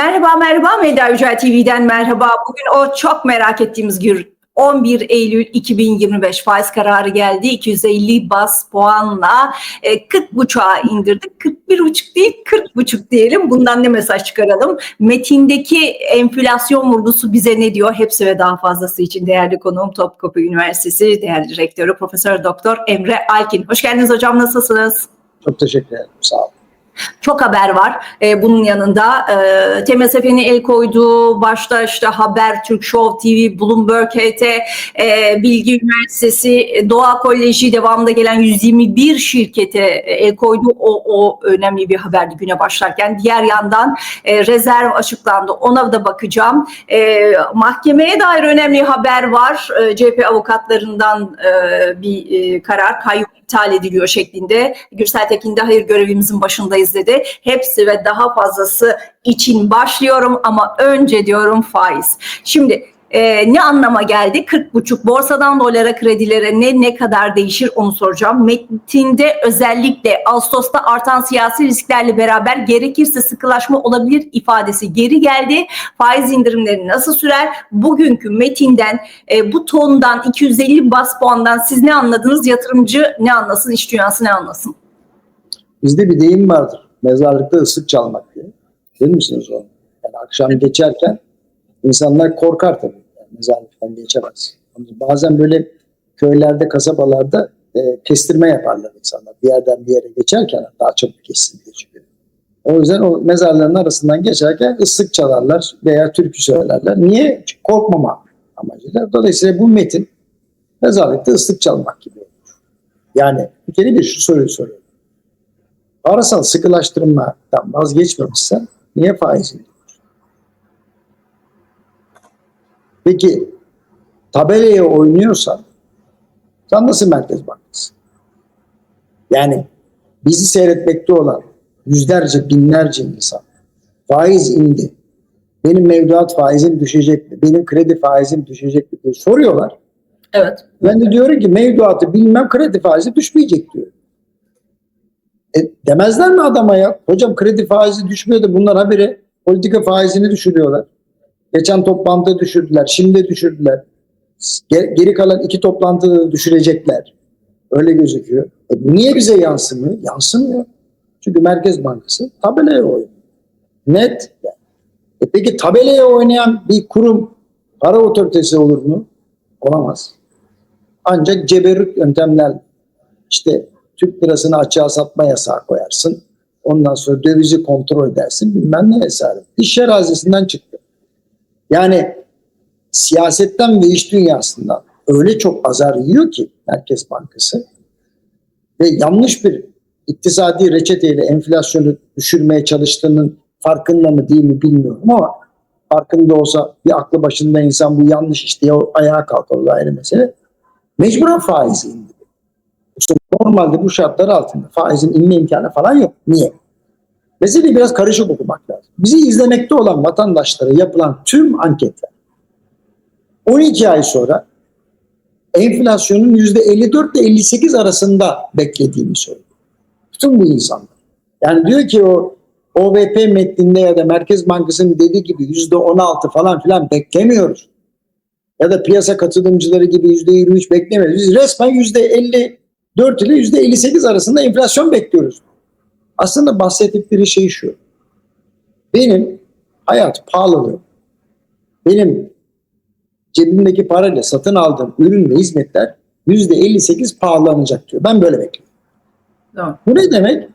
Merhaba merhaba Medya Yücel TV'den merhaba. Bugün o çok merak ettiğimiz gün 11 Eylül 2025 faiz kararı geldi. 250 bas puanla e, 40 buçuğa indirdik. 41 buçuk değil 40 buçuk diyelim. Bundan ne mesaj çıkaralım? Metindeki enflasyon vurgusu bize ne diyor? Hepsi ve daha fazlası için değerli konuğum Topkapı Üniversitesi değerli rektörü Profesör Doktor Emre Alkin. Hoş geldiniz hocam nasılsınız? Çok teşekkür ederim. Sağ olun. Çok haber var e, bunun yanında. E, TMSF'nin el koyduğu başta işte Haber, Türk Show TV, Bloomberg HT, e, Bilgi Üniversitesi, Doğa Koleji devamında gelen 121 şirkete e, el koydu. O, o önemli bir haberdi güne başlarken. Diğer yandan e, rezerv açıklandı. Ona da bakacağım. E, mahkemeye dair önemli haber var. E, CHP avukatlarından e, bir e, karar kayyum iptal ediliyor şeklinde. Gürsel Tekin de hayır görevimizin başındayız dedi. Hepsi ve daha fazlası için başlıyorum ama önce diyorum faiz. Şimdi e, ne anlama geldi? 40 buçuk borsadan dolara kredilere ne ne kadar değişir onu soracağım. Metinde özellikle Ağustos'ta artan siyasi risklerle beraber gerekirse sıkılaşma olabilir ifadesi geri geldi. Faiz indirimleri nasıl sürer? Bugünkü metinden e, bu tondan 250 bas puandan siz ne anladınız? Yatırımcı ne anlasın? iş dünyası ne anlasın? Bizde bir deyim vardır. Mezarlıkta ıslık çalmak diye. Bilir misiniz onu? Yani akşam geçerken insanlar korkar tabii. Yani mezarlıktan geçemez. Bazen böyle köylerde, kasabalarda e, kestirme yaparlar insanlar. Bir yerden bir yere geçerken daha çabuk kessin diye çünkü. O yüzden o mezarların arasından geçerken ıslık çalarlar veya türkü söylerler. Niye? Çünkü korkmama amacıyla. Dolayısıyla bu metin mezarlıkta ıslık çalmak gibi olur. Yani bir kere bir şu soruyu soruyorum. Parasal sıkılaştırmadan vazgeçmemişsen niye faiz indiriyorsun? Peki tabelaya oynuyorsan sen nasıl Merkez Bankası? Yani bizi seyretmekte olan yüzlerce binlerce insan faiz indi. Benim mevduat faizim düşecek mi? Benim kredi faizim düşecek mi? diye soruyorlar. Evet. Ben de diyorum ki mevduatı bilmem kredi faizi düşmeyecek diyor. E, demezler mi adama ya? Hocam kredi faizi düşmüyor da bunlar habire politika faizini düşürüyorlar. Geçen toplantıda düşürdüler. Şimdi düşürdüler. Ge- Geri kalan iki toplantıda da düşürecekler. Öyle gözüküyor. E, niye bize yansımıyor? Yansımıyor. Çünkü Merkez Bankası tabelaya oynuyor. Net. E peki tabelaya oynayan bir kurum para otoritesi olur mu? Olamaz. Ancak ceberrut yöntemler işte Türk lirasını açığa satma yasağı koyarsın. Ondan sonra dövizi kontrol edersin bilmem ne hesabı. İş arazisinden çıktı. Yani siyasetten ve iş dünyasından öyle çok azar yiyor ki Merkez Bankası ve yanlış bir iktisadi reçeteyle enflasyonu düşürmeye çalıştığının farkında mı değil mi bilmiyorum ama farkında olsa bir aklı başında insan bu yanlış işte ya ayağa kalkar o ayrı mesele. Mecburen faizi indi. Normalde bu şartlar altında faizin inme imkanı falan yok. Niye? Meseleyi biraz karışık okumak lazım. Bizi izlemekte olan vatandaşlara yapılan tüm anketler 12 ay sonra enflasyonun %54 ile 58 arasında beklediğini söylüyor. Bütün bu insanlar. Yani diyor ki o OVP metninde ya da Merkez Bankası'nın dediği gibi %16 falan filan beklemiyoruz. Ya da piyasa katılımcıları gibi %23 beklemiyoruz. Biz resmen %54 ile %58 arasında enflasyon bekliyoruz. Aslında bahsettikleri şey şu. Benim hayat pahalılığı, benim cebimdeki parayla satın aldığım ürün ve hizmetler %58 pahalanacak diyor. Ben böyle bekliyorum. Tamam. Bu ne demek?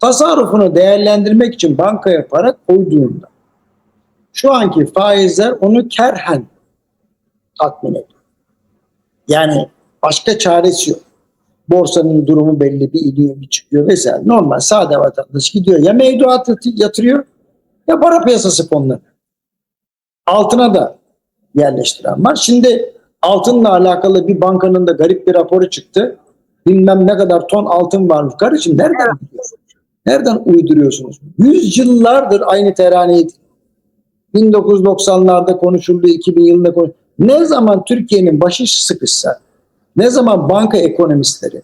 Tasarrufunu değerlendirmek için bankaya para koyduğunda şu anki faizler onu kerhen tatmin ediyor. Yani başka çaresi yok. Borsanın durumu belli bir iniyor bir çıkıyor vesaire. Normal sade vatandaş gidiyor ya mevduat yatırıyor ya para piyasası fonları. Altına da yerleştiren var. Şimdi altınla alakalı bir bankanın da garip bir raporu çıktı. Bilmem ne kadar ton altın varmış. Kardeşim nereden? Nereden uyduruyorsunuz? Yüz yıllardır aynı teraneyi 1990'larda konuşuldu, 2000 yılında konuşuldu. Ne zaman Türkiye'nin başı sıkışsa, ne zaman banka ekonomistleri,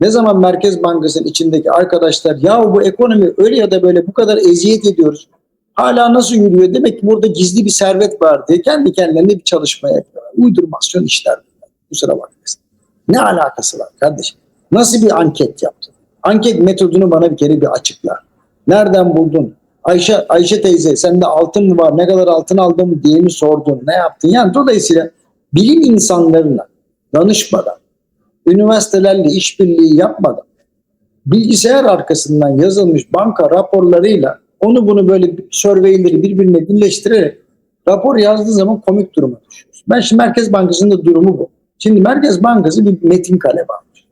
ne zaman Merkez Bankası'nın içindeki arkadaşlar ya bu ekonomi öyle ya da böyle bu kadar eziyet ediyoruz. Hala nasıl yürüyor? Demek ki burada gizli bir servet var diye kendi kendilerine bir çalışma yapıyorlar. Uydurmasyon işler. Kusura bakmasın. Ne alakası var kardeşim? Nasıl bir anket yaptın? Anket metodunu bana bir kere bir açıkla. Nereden buldun? Ayşe, Ayşe teyze sende altın mı var? Ne kadar altın aldın mı diye mi sordun? Ne yaptın? Yani dolayısıyla bilim insanlarına danışmadan, üniversitelerle işbirliği yapmadan, bilgisayar arkasından yazılmış banka raporlarıyla onu bunu böyle surveyleri birbirine birleştirerek rapor yazdığı zaman komik duruma düşüyoruz. Ben şimdi Merkez Bankası'nın durumu bu. Şimdi Merkez Bankası bir metin kaleme almış.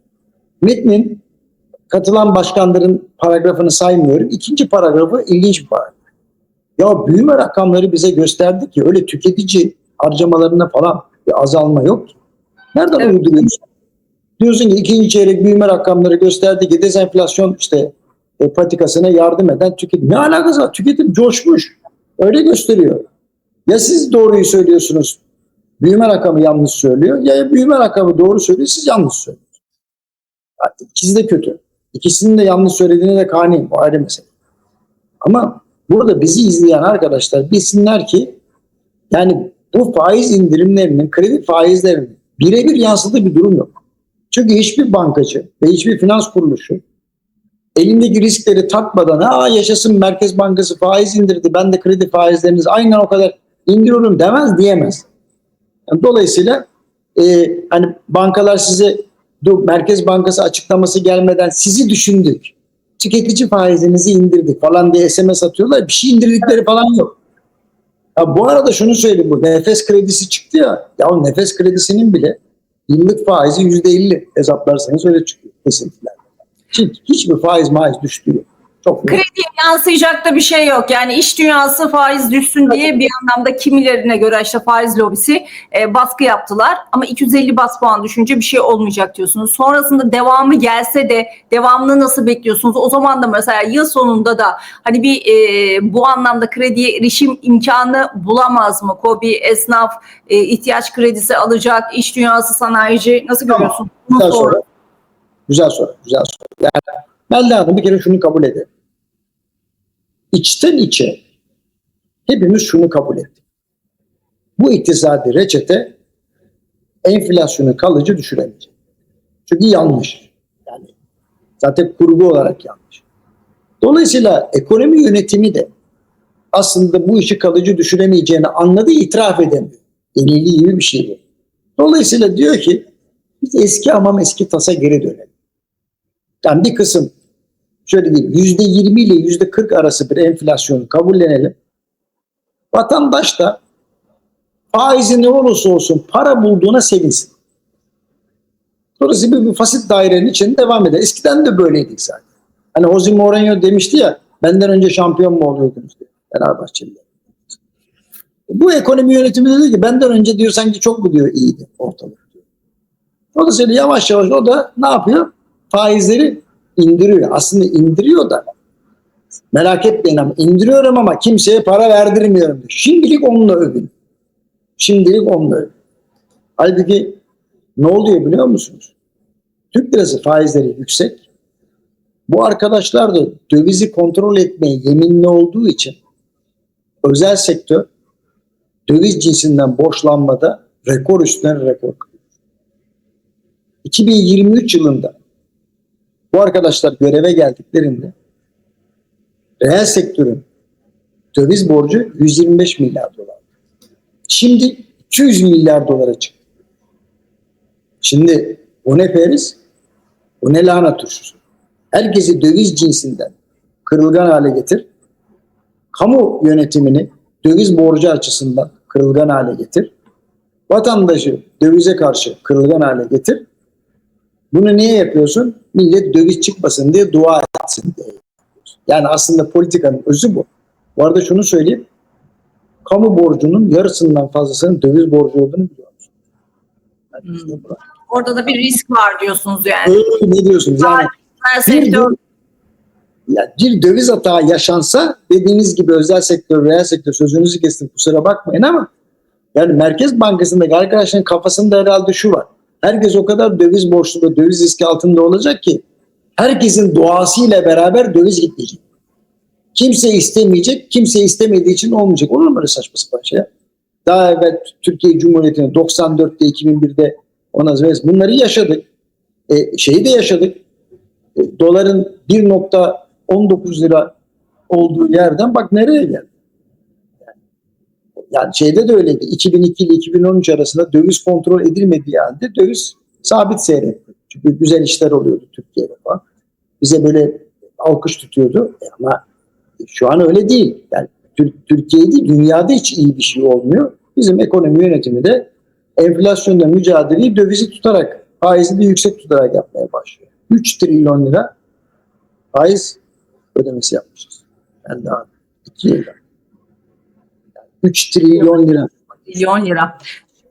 Metnin katılan başkanların paragrafını saymıyorum. İkinci paragrafı ilginç bir paragraf. Ya büyüme rakamları bize gösterdi ki öyle tüketici harcamalarında falan bir azalma yok ki. Nereden Evet. uyduruyorsun? Diyorsun ki ikinci çeyrek büyüme rakamları gösterdi ki dezenflasyon işte e, patikasına yardım eden tüketim. Ne alakası var? Tüketim coşmuş. Öyle gösteriyor. Ya siz doğruyu söylüyorsunuz, büyüme rakamı yanlış söylüyor ya büyüme rakamı doğru söylüyor, siz yanlış söylüyorsunuz. Yani İkisi de kötü. İkisinin de yanlış söylediğine de kaniyim. O ayrı mesele. Ama burada bizi izleyen arkadaşlar bilsinler ki yani bu faiz indirimlerinin kredi faizlerinin birebir yansıdığı bir durum yok. Çünkü hiçbir bankacı ve hiçbir finans kuruluşu elindeki riskleri takmadan ha yaşasın Merkez Bankası faiz indirdi ben de kredi faizlerinizi aynen o kadar indiriyorum demez diyemez. Yani dolayısıyla e, hani bankalar size dur, Merkez Bankası açıklaması gelmeden sizi düşündük. Tüketici faizinizi indirdik falan diye SMS atıyorlar. Bir şey indirdikleri falan yok. Ya bu arada şunu söyleyeyim bu nefes kredisi çıktı ya. Ya o nefes kredisinin bile yıllık faizi yüzde elli hesaplarsanız öyle çıkıyor kesintiler. Çünkü hiçbir faiz maiz düştü yok. Çok. Krediye yansıyacak da bir şey yok. Yani iş dünyası faiz düşsün diye bir anlamda kimilerine göre işte faiz lobisi e, baskı yaptılar. Ama 250 bas puan düşünce bir şey olmayacak diyorsunuz. Sonrasında devamı gelse de devamını nasıl bekliyorsunuz? O zaman da mesela yıl sonunda da hani bir e, bu anlamda krediye erişim imkanı bulamaz mı? KOBİ, esnaf, e, ihtiyaç kredisi alacak, iş dünyası sanayici nasıl Tamam. görüyorsun? Güzel soru. Güzel soru. Güzel soru. Yani Melda Hanım bir kere şunu kabul edelim. İçten içe hepimiz şunu kabul ettik. Bu iktisadi reçete enflasyonu kalıcı düşüremeyecek. Çünkü yanlış. Yani zaten kurgu olarak yanlış. Dolayısıyla ekonomi yönetimi de aslında bu işi kalıcı düşüremeyeceğini anladı, itiraf edemiyor. Yenilgi gibi bir şey bu. Dolayısıyla diyor ki biz eski amam eski tasa geri dönelim. Yani bir kısım şöyle diyeyim yüzde yirmi ile yüzde kırk arası bir enflasyonu kabullenelim. Vatandaş da faizi ne olursa olsun para bulduğuna sevinsin. Dolayısıyla bir, bir fasit dairenin içinde devam eder. Eskiden de böyleydik zaten. Hani Jose Mourinho demişti ya benden önce şampiyon mu oluyordunuz diye Fenerbahçeliler. Bu ekonomi yönetimi dedi ki benden önce diyor sanki çok mu diyor iyiydi ortalık diyor. Dolayısıyla yavaş yavaş o da ne yapıyor? Faizleri indiriyor. Aslında indiriyor da merak etmeyin ama indiriyorum ama kimseye para verdirmiyorum. Şimdilik onunla övün. Şimdilik onunla övün. Halbuki ne oluyor biliyor musunuz? Türk lirası faizleri yüksek. Bu arkadaşlar da dövizi kontrol etmeye yeminli olduğu için özel sektör döviz cinsinden borçlanmada rekor üstüne rekor kırıyor. 2023 yılında bu arkadaşlar göreve geldiklerinde reel sektörün döviz borcu 125 milyar dolar. Şimdi 200 milyar dolara çıktı. Şimdi o ne periz? O ne lahana turşusu? Herkesi döviz cinsinden kırılgan hale getir. Kamu yönetimini döviz borcu açısından kırılgan hale getir. Vatandaşı dövize karşı kırılgan hale getir. Bunu niye yapıyorsun? Millet döviz çıkmasın diye dua etsin diye. Yani aslında politikanın özü bu. Bu arada şunu söyleyeyim. Kamu borcunun yarısından fazlasının döviz borcu olduğunu biliyor musun? Yani Hmm. işte. Orada da bir risk var diyorsunuz yani. Öyle ne diyorsunuz? Yani bir, ya bir döviz hata yaşansa dediğiniz gibi özel sektör, reel sektör sözünüzü kestim kusura bakmayın ama yani Merkez Bankası'ndaki arkadaşların kafasında herhalde şu var. Herkes o kadar döviz borçlu döviz riski altında olacak ki herkesin doğasıyla beraber döviz gitmeyecek. Kimse istemeyecek, kimse istemediği için olmayacak. Olur mu öyle saçma sapan şey? ya? Daha evvel Türkiye Cumhuriyeti'ne 94'te, 2001'de ona bunları yaşadık. E, şeyi de yaşadık. E, doların 1.19 lira olduğu yerden bak nereye geldi. Yani şeyde de öyleydi. 2002 ile 2013 arasında döviz kontrol edilmediği halde döviz sabit seyretti. Çünkü güzel işler oluyordu Türkiye'de falan. Bize böyle alkış tutuyordu. E ama şu an öyle değil. Yani Tür- Türkiye değil, dünyada hiç iyi bir şey olmuyor. Bizim ekonomi yönetimi de enflasyonla mücadeleyi dövizi tutarak, faizi de yüksek tutarak yapmaya başlıyor. 3 trilyon lira faiz ödemesi yapmışız. Ben daha 2 yılda. 3 trilyon lira. milyon lira.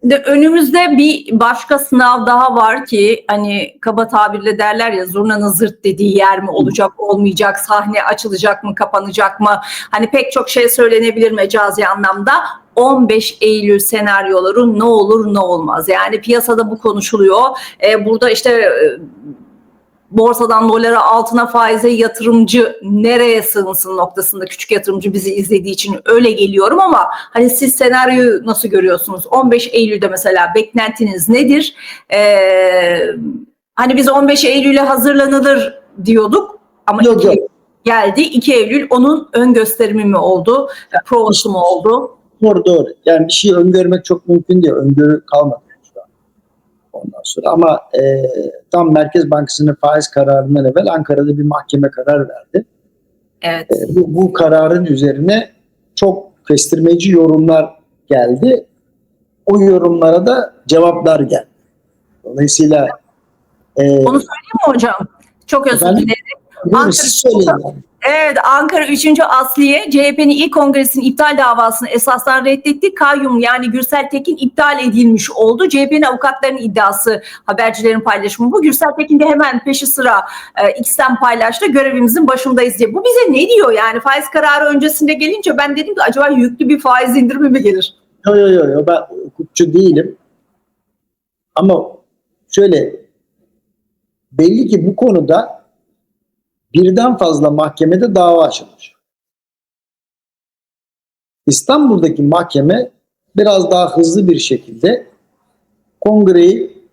Şimdi önümüzde bir başka sınav daha var ki hani kaba tabirle derler ya zurnanın zırt dediği yer mi olacak olmayacak sahne açılacak mı kapanacak mı hani pek çok şey söylenebilir mecazi anlamda 15 Eylül senaryoları ne olur ne olmaz yani piyasada bu konuşuluyor Ee, burada işte e, borsadan dolara altına faize yatırımcı nereye sığınsın noktasında küçük yatırımcı bizi izlediği için öyle geliyorum ama hani siz senaryoyu nasıl görüyorsunuz? 15 Eylül'de mesela beklentiniz nedir? Ee, hani biz 15 Eylül'e hazırlanılır diyorduk ama Yok, 2 yok. geldi 2 Eylül onun ön gösterimi mi oldu? Provası mı oldu? Doğru doğru. Yani bir şey öngörmek çok mümkün değil. Öngörü kalmadı şu an. Ondan sonra ama e, tam Merkez Bankası'nın faiz kararından evvel Ankara'da bir mahkeme karar verdi. Evet. E, bu, bu kararın üzerine çok kestirmeci yorumlar geldi. O yorumlara da cevaplar geldi. Dolayısıyla e, Onu söyleyeyim mi hocam? Çok özür dilerim. Ankara-. Evet Ankara 3. Asliye CHP'nin ilk kongresinin iptal davasını esasdan reddetti. Kayyum yani Gürsel Tekin iptal edilmiş oldu. CHP'nin avukatlarının iddiası habercilerin paylaşımı bu. Gürsel Tekin de hemen peşi sıra e, X'ten paylaştı. Görevimizin başındayız diye. Bu bize ne diyor yani faiz kararı öncesinde gelince ben dedim ki acaba yüklü bir faiz indirimi mi gelir? Yok yok yok yo, ben hukukçu değilim. Ama şöyle belli ki bu konuda birden fazla mahkemede dava açılmış. İstanbul'daki mahkeme biraz daha hızlı bir şekilde kongreyi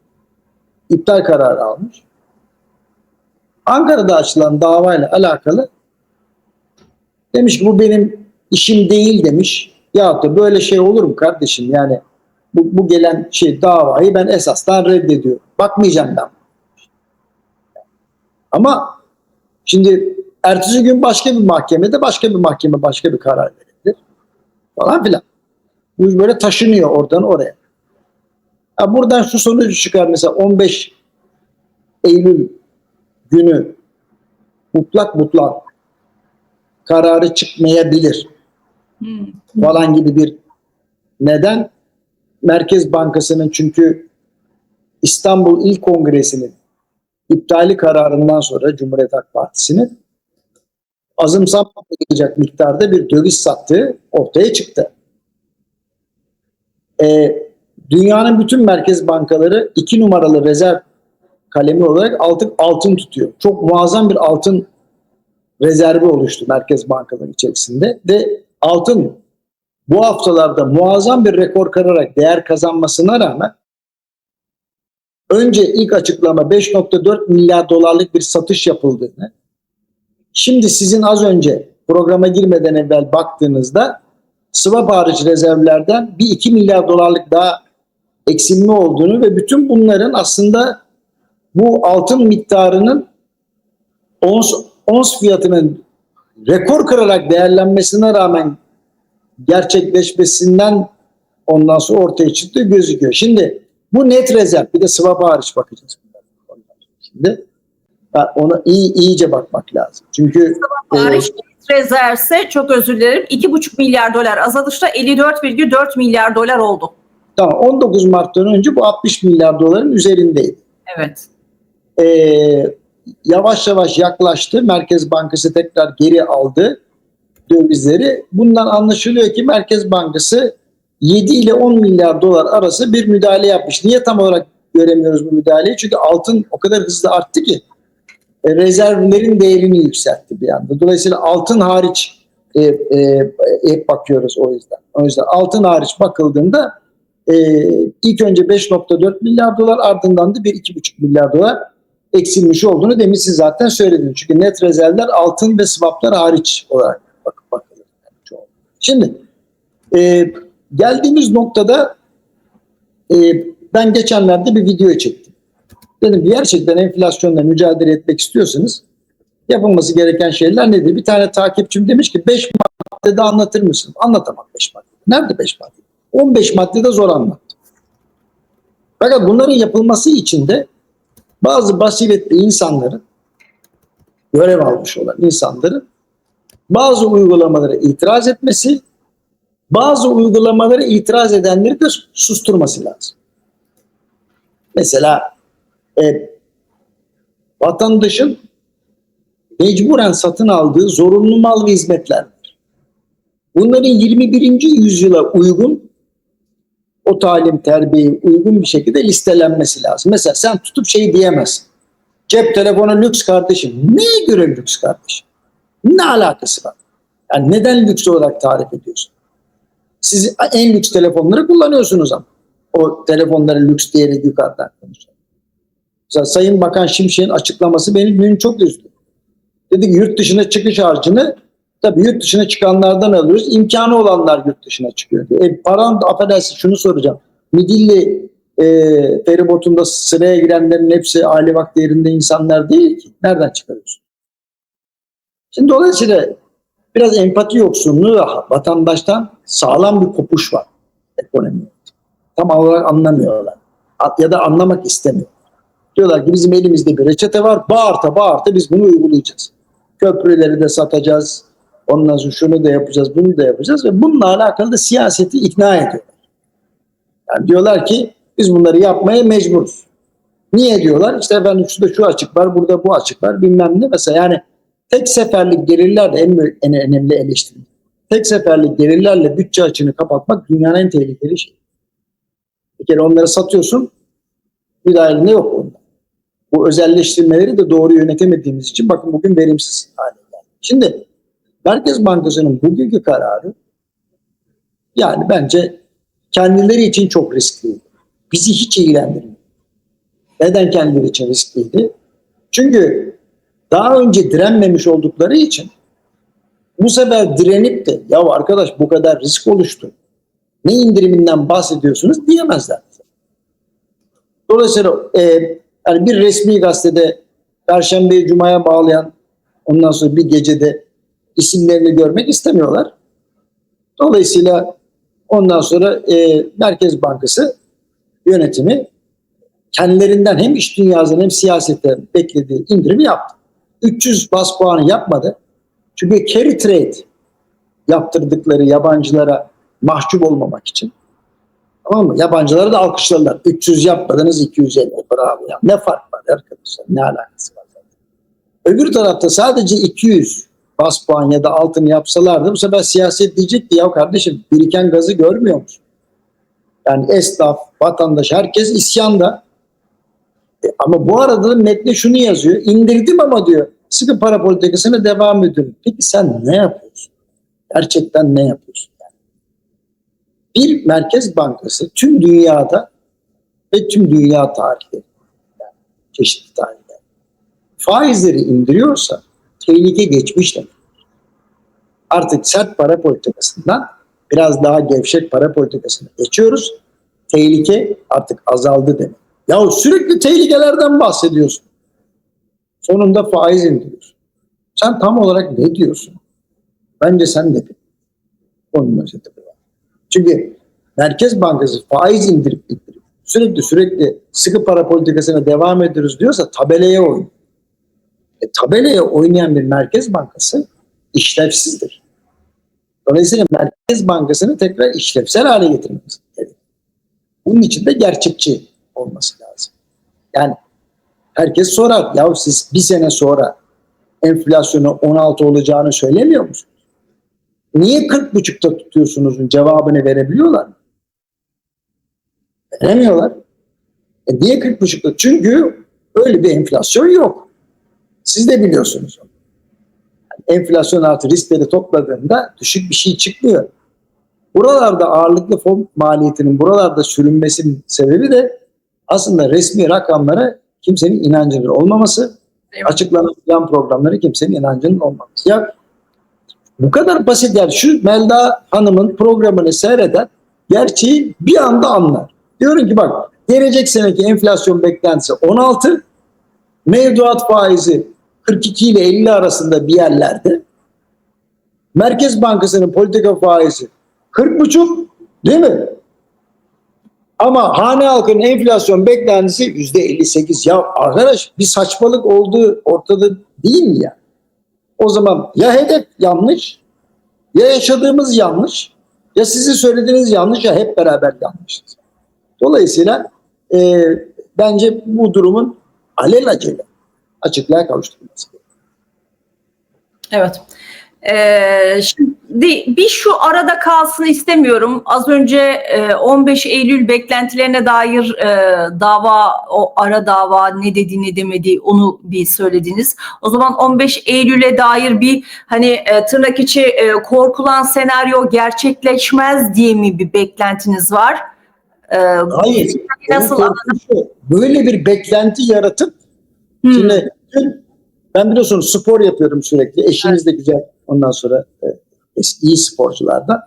iptal kararı almış. Ankara'da açılan davayla alakalı demiş ki bu benim işim değil demiş. Ya da böyle şey olur mu kardeşim yani bu, bu gelen şey davayı ben esasdan reddediyorum. Bakmayacağım ben. Ama şimdi ertesi gün başka bir mahkemede başka bir mahkeme başka bir karar verebilir. Falan filan. Bu böyle taşınıyor oradan oraya. Ha buradan şu sonucu çıkar mesela 15 Eylül günü mutlak mutlak kararı çıkmayabilir Hmm. falan gibi bir neden Merkez Bankası'nın çünkü İstanbul İl Kongresi'nin iptali kararından sonra Cumhuriyet Halk Partisi'nin azımsanmayacak miktarda bir döviz sattığı ortaya çıktı. Ee, dünyanın bütün merkez bankaları iki numaralı rezerv kalemi olarak altın, altın tutuyor. Çok muazzam bir altın rezervi oluştu merkez bankaların içerisinde ve altın bu haftalarda muazzam bir rekor kırarak değer kazanmasına rağmen önce ilk açıklama 5.4 milyar dolarlık bir satış yapıldığını şimdi sizin az önce programa girmeden evvel baktığınızda swap hariç rezervlerden bir 2 milyar dolarlık daha eksilme olduğunu ve bütün bunların aslında bu altın miktarının ons, ons fiyatının rekor kırarak değerlenmesine rağmen gerçekleşmesinden ondan sonra ortaya çıktığı gözüküyor. Şimdi bu net rezerv bir de swap hariç bakacağız. Şimdi ona iyi iyice bakmak lazım. Çünkü e, Hariç rezervse çok özür dilerim 2,5 milyar dolar azalışta 54,4 milyar dolar oldu. tamam 19 Mart'tan önce bu 60 milyar doların üzerindeydi. Evet. Ee, yavaş yavaş yaklaştı. Merkez Bankası tekrar geri aldı dövizleri. Bundan anlaşılıyor ki Merkez Bankası 7 ile 10 milyar dolar arası bir müdahale yapmış. Niye tam olarak göremiyoruz bu müdahaleyi? Çünkü altın o kadar hızlı arttı ki e, rezervlerin değerini yükseltti bir anda. Dolayısıyla altın hariç e, e, hep bakıyoruz o yüzden. O yüzden altın hariç bakıldığında e, ilk önce 5.4 milyar dolar ardından da 1-2,5 milyar dolar eksilmiş olduğunu demin siz zaten söylediniz. Çünkü net rezervler altın ve swaplar hariç olarak bakıp bakılır. Şimdi e, geldiğimiz noktada e, ben geçenlerde bir video çektim. Dedim ki gerçekten enflasyonla mücadele etmek istiyorsanız yapılması gereken şeyler nedir? Bir tane takipçim demiş ki 5 maddede anlatır mısın? Anlatamam 5 madde. Nerede 5 madde? 15 maddede zor anlattım. Fakat bunların yapılması için de bazı basiretli insanların görev almış olan insanların bazı uygulamalara itiraz etmesi, bazı uygulamalara itiraz edenleri de susturması lazım. Mesela e, vatandaşın mecburen satın aldığı zorunlu mal ve hizmetler var. Bunların 21. yüzyıla uygun o talim terbiyeye uygun bir şekilde listelenmesi lazım. Mesela sen tutup şey diyemezsin. Cep telefonu lüks kardeşim. Neye göre lüks kardeşim? Ne alakası var? Yani neden lüks olarak tarif ediyorsun? Siz en lüks telefonları kullanıyorsunuz ama. O telefonların lüks diyerek yukarıdan konuşuyor. Mesela Sayın Bakan Şimşek'in açıklaması beni dün çok üzdü. Dedi ki yurt dışına çıkış harcını tabii yurt dışına çıkanlardan alıyoruz. İmkanı olanlar yurt dışına çıkıyor. diyor. E, paran affedersin şunu soracağım. Midilli e, feribotunda sıraya girenlerin hepsi aile vakti yerinde insanlar değil ki. Nereden çıkarıyorsun? Şimdi dolayısıyla biraz empati yoksunluğu vatandaştan sağlam bir kopuş var ekonomide. Tam olarak anlamıyorlar. Ya da anlamak istemiyor. Diyorlar ki bizim elimizde bir reçete var. Bağırta bağırta biz bunu uygulayacağız. Köprüleri de satacağız. Ondan sonra şunu da yapacağız, bunu da yapacağız ve bununla alakalı da siyaseti ikna ediyorlar. Yani diyorlar ki biz bunları yapmaya mecburuz. Niye diyorlar? İşte efendim şurada şu açık var, burada bu açık var bilmem ne. Mesela yani tek seferlik gelirler de en, en önemli eleştiri. Tek seferlik gelirlerle bütçe açığını kapatmak dünyanın en tehlikeli şeyi. Bir kere onları satıyorsun, bir daha elinde yok onda. Bu özelleştirmeleri de doğru yönetemediğimiz için bakın bugün verimsiz hale geldi. Şimdi Merkez Bankası'nın bugünkü kararı yani bence kendileri için çok riskliydi. Bizi hiç ilgilendirmiyor. Neden kendileri için riskliydi? Çünkü daha önce direnmemiş oldukları için bu sefer direnip de ya arkadaş bu kadar risk oluştu. Ne indiriminden bahsediyorsunuz diyemezler. Dolayısıyla e, yani bir resmi gazetede Perşembe Cuma'ya bağlayan ondan sonra bir gecede isimlerini görmek istemiyorlar. Dolayısıyla ondan sonra e, Merkez Bankası yönetimi kendilerinden hem iş dünyasından hem siyasette beklediği indirimi yaptı. 300 bas puanı yapmadı. Çünkü carry trade yaptırdıkları yabancılara mahcup olmamak için. Tamam mı? Yabancıları da alkışlarlar. 300 yapmadınız 250. Bravo ya. Ne fark var arkadaşlar? Ne alakası var? Öbür tarafta sadece 200 bas puan ya da altın yapsalardı bu sefer siyaset diyecek ki ya kardeşim biriken gazı görmüyor musun? Yani esnaf, vatandaş herkes isyanda. Ama bu arada da metne şunu yazıyor. İndirdim ama diyor sıkı para politikasına devam ediyorum. Peki sen ne yapıyorsun? Gerçekten ne yapıyorsun? Bir merkez bankası tüm dünyada ve tüm dünya tarihleri yani çeşitli tarihler faizleri indiriyorsa tehlike geçmiş demek. Artık sert para politikasından biraz daha gevşek para politikasına geçiyoruz. Tehlike artık azaldı demek. Ya sürekli tehlikelerden bahsediyorsun. Sonunda faiz indiriyorsun. Sen tam olarak ne diyorsun? Bence sen de. Onun özeti bu. Çünkü Merkez Bankası faiz indirip indirip sürekli sürekli sıkı para politikasına devam ediyoruz diyorsa tabelaya oynuyor. E, tabelaya oynayan bir Merkez Bankası işlevsizdir. Dolayısıyla Merkez Bankası'nı tekrar işlevsel hale getirmemiz gerekiyor. Bunun için de gerçekçi olması lazım. Yani herkes sorar ya siz bir sene sonra enflasyonu 16 olacağını söylemiyor musunuz? Niye 40,5'ta tutuyorsunuzun cevabını verebiliyorlar mı? Veremiyorlar. E niye 40,5'ta? Çünkü öyle bir enflasyon yok. Siz de biliyorsunuz. Yani enflasyon artı riskleri topladığında düşük bir şey çıkmıyor. Buralarda ağırlıklı fon maliyetinin buralarda sürünmesinin sebebi de aslında resmi rakamlara kimsenin inancının olmaması, mi? açıklanan plan programları kimsenin inancının olmaması. Ya bu kadar basit yani şu Melda Hanım'ın programını seyreden gerçeği bir anda anlar. Diyorum ki bak gelecek seneki enflasyon beklentisi 16, mevduat faizi 42 ile 50 arasında bir yerlerde. Merkez Bankası'nın politika faizi 40,5 değil mi? Ama hane halkının enflasyon beklentisi %58. Ya arkadaş bir saçmalık olduğu ortada değil mi ya? O zaman ya hedef yanlış, ya yaşadığımız yanlış, ya sizin söylediğiniz yanlış ya hep beraber yanlışız. Dolayısıyla e, bence bu durumun alelacele açıklığa kavuşturulması. gerekiyor. Evet. Ee, şimdi bir şu arada kalsın istemiyorum. Az önce e, 15 Eylül beklentilerine dair e, dava, o ara dava ne dedi ne demedi onu bir söylediniz. O zaman 15 Eylül'e dair bir hani e, tırnak içi e, korkulan senaryo gerçekleşmez diye mi bir beklentiniz var? Ee, Hayır. Nasıl Böyle bir beklenti yaratıp hmm, Şimdi ben biliyorsunuz spor yapıyorum sürekli. Eşiniz de güzel ondan sonra e, iyi sporculardan.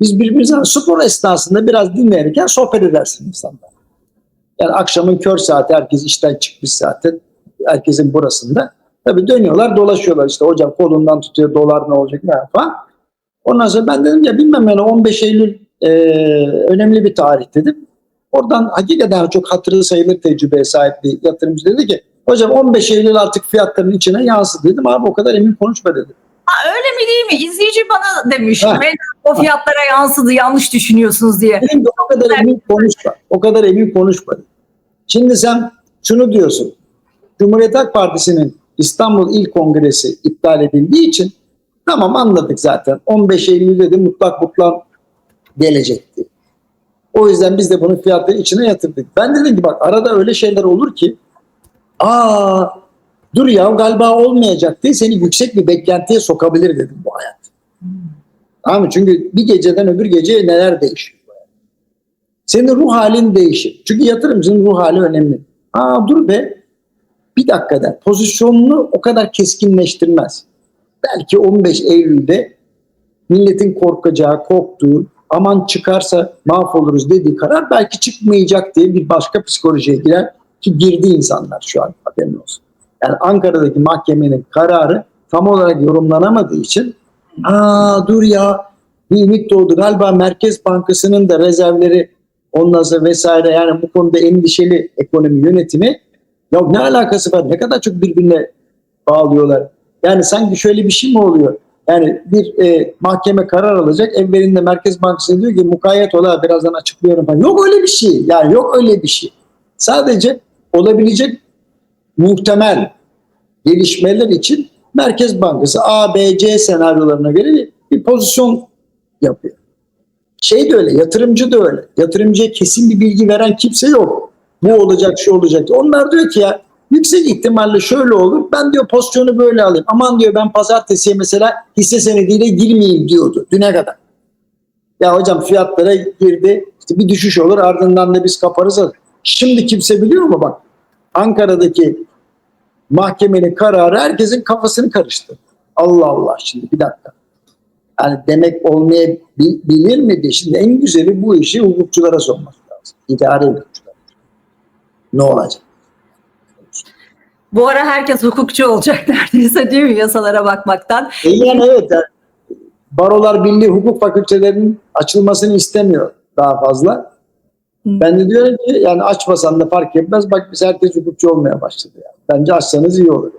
Biz birbirimizden spor esnasında biraz dinlenirken sohbet edersin insanlar. Yani akşamın kör saati herkes işten çıkmış zaten. Herkesin burasında. Tabii dönüyorlar dolaşıyorlar işte hocam kolundan tutuyor dolar ne olacak ne falan. Ondan sonra ben dedim ya bilmem yani 15 Eylül e, önemli bir tarih dedim. Oradan hakikaten çok hatırı sayılır tecrübeye sahip bir yatırımcı dedi ki hocam 15 Eylül artık fiyatların içine yansıdı dedim abi o kadar emin konuşma dedi. Ha, öyle mi değil mi? İzleyici bana demiş. Ben o fiyatlara yansıdı yanlış düşünüyorsunuz diye. Ki o kadar emin konuşma. O kadar emin konuşma. Şimdi sen şunu diyorsun. Cumhuriyet Halk Partisi'nin İstanbul İl Kongresi iptal edildiği için tamam anladık zaten. 15 Eylül'de de mutlak buklan gelecekti. O yüzden biz de bunu fiyatların içine yatırdık. Ben dedim ki bak arada öyle şeyler olur ki aa dur ya galiba olmayacak diye seni yüksek bir beklentiye sokabilir dedim bu hayat. Tamam mı? Çünkü bir geceden öbür geceye neler değişiyor. Senin ruh halin değişir. Çünkü yatırımcının ruh hali önemli. Aa dur be bir dakikada pozisyonunu o kadar keskinleştirmez. Belki 15 Eylül'de milletin korkacağı, korktuğu, aman çıkarsa mahvoluruz dediği karar belki çıkmayacak diye bir başka psikolojiye girer ki girdi insanlar şu an haberin olsun. Yani Ankara'daki mahkemenin kararı tam olarak yorumlanamadığı için aa dur ya bir ümit doğdu galiba Merkez Bankası'nın da rezervleri ondan sonra vesaire yani bu konuda endişeli ekonomi yönetimi ya ne alakası var ne kadar çok birbirine bağlıyorlar. Yani sanki şöyle bir şey mi oluyor? Yani bir e, mahkeme karar alacak. Evvelinde Merkez Bankası diyor ki mukayyet ola birazdan açıklıyorum falan. Yok öyle bir şey. Yani yok öyle bir şey. Sadece olabilecek muhtemel gelişmeler için Merkez Bankası A, B, C senaryolarına göre bir, pozisyon yapıyor. Şey de öyle, yatırımcı da öyle. Yatırımcıya kesin bir bilgi veren kimse yok. Bu olacak, şu olacak. Onlar diyor ki ya yüksek ihtimalle şöyle olur. Ben diyor pozisyonu böyle alayım. Aman diyor ben pazartesiye mesela hisse senediyle girmeyeyim diyordu düne kadar. Ya hocam fiyatlara girdi. İşte bir düşüş olur ardından da biz kaparız. Şimdi kimse biliyor mu bak Ankara'daki mahkemenin kararı herkesin kafasını karıştı. Allah Allah şimdi bir dakika. Yani demek olmayabilir mi diye. Şimdi en güzeli bu işi hukukçulara sormak lazım. İdare hukukçulara. Ne olacak? Bu ara herkes hukukçu olacak neredeyse değil mi yasalara bakmaktan? E yani evet. yani Barolar Birliği hukuk fakültelerinin açılmasını istemiyor daha fazla. Ben de diyorum ki yani açmasan da fark etmez. Bak biz herkes hukukçu olmaya başladı. Yani. Bence açsanız iyi olur.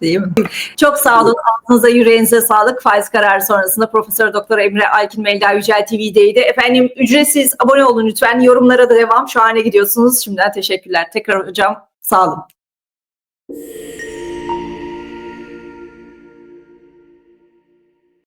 Değil mi? Çok sağ olun. Ağzınıza yüreğinize sağlık. Faiz kararı sonrasında Profesör Doktor Emre Alkin Melda Yücel TV'deydi. Efendim ücretsiz abone olun lütfen. Yorumlara da devam. Şahane gidiyorsunuz. Şimdiden teşekkürler. Tekrar hocam sağ olun.